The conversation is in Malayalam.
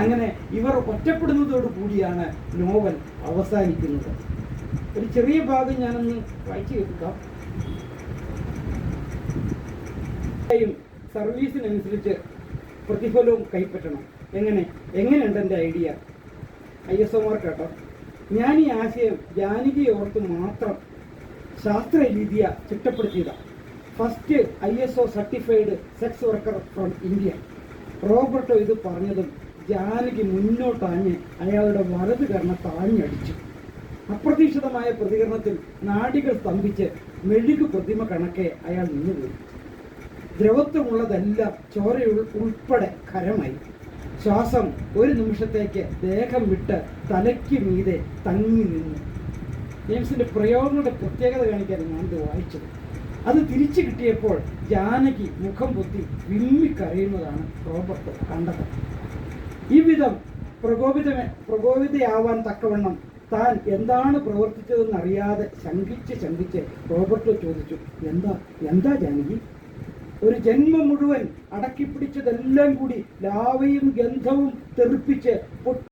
അങ്ങനെ ഇവർ ഒറ്റപ്പെടുന്നതോടു കൂടിയാണ് നോവൽ അവസാനിക്കുന്നത്. ഒരു ചെറിയ ഭാഗം ഞാനൊന്ന് വായിച്ചു കേൾക്കാം. സർവീസിനനുസരിച്ച് പ്രതിഫലവും കൈപ്പറ്റണം. എങ്ങനെ? എങ്ങനെയുണ്ട് എന്റെ ഐഡിയ? ഐ എസ് ഒമാർ കേട്ടോ. ഞാൻ ഈ ആശയം ജാനകിയെ മാത്രം ശാസ്ത്ര രീതിയ ചിട്ടപ്പെടുത്തിയതാണ് first I S O certified sex worker from India. Roberto ഇത് പറഞ്ഞതും ജാനകി മുന്നോട്ടാഞ്ഞ് അയാളുടെ വലത് കരണ താഞ്ഞടിച്ചു അപ്രതീക്ഷിതമായ പ്രതികരണത്തിൽ നാടികൾ സ്തംഭിച്ച് മെഴുകു പ്രതിമ കണക്കെ അയാൾ നിന്നുപോയി. ദ്രവത്വമുള്ളതെല്ലാം ചോര ഉൾപ്പെടെ കരമായി ശ്വാസം ഒരു നിമിഷത്തേക്ക് ദേഹം വിട്ട് തലയ്ക്ക് മീതെ തങ്ങി നിന്നു. ജെയിംസിന്റെ പ്രയോഗങ്ങളുടെ പ്രത്യേകത കാണിക്കാൻ ഞാൻ ഇത് വായിച്ചത്. അത് തിരിച്ചു കിട്ടിയപ്പോൾ ജാനകി മുഖം പൊത്തി വിമ്മിക്കരയുന്നതാണ് റോബർട്ട് കണ്ടത്. ഈ വിധം പ്രകോപിത പ്രകോപിതയാവാൻ തക്കവണ്ണം താൻ എന്താണ് പ്രവർത്തിച്ചതെന്ന് അറിയാതെ ശങ്കിച്ച് ശങ്കിച്ച് റോബർട്ട് ചോദിച്ചു എന്താ എന്താ ജാനകി? ഒരു ജന്മം മുഴുവൻ അടക്കിപ്പിടിച്ചതെല്ലാം കൂടി ലാവയും ഗന്ധവും തെറിപ്പിച്ച്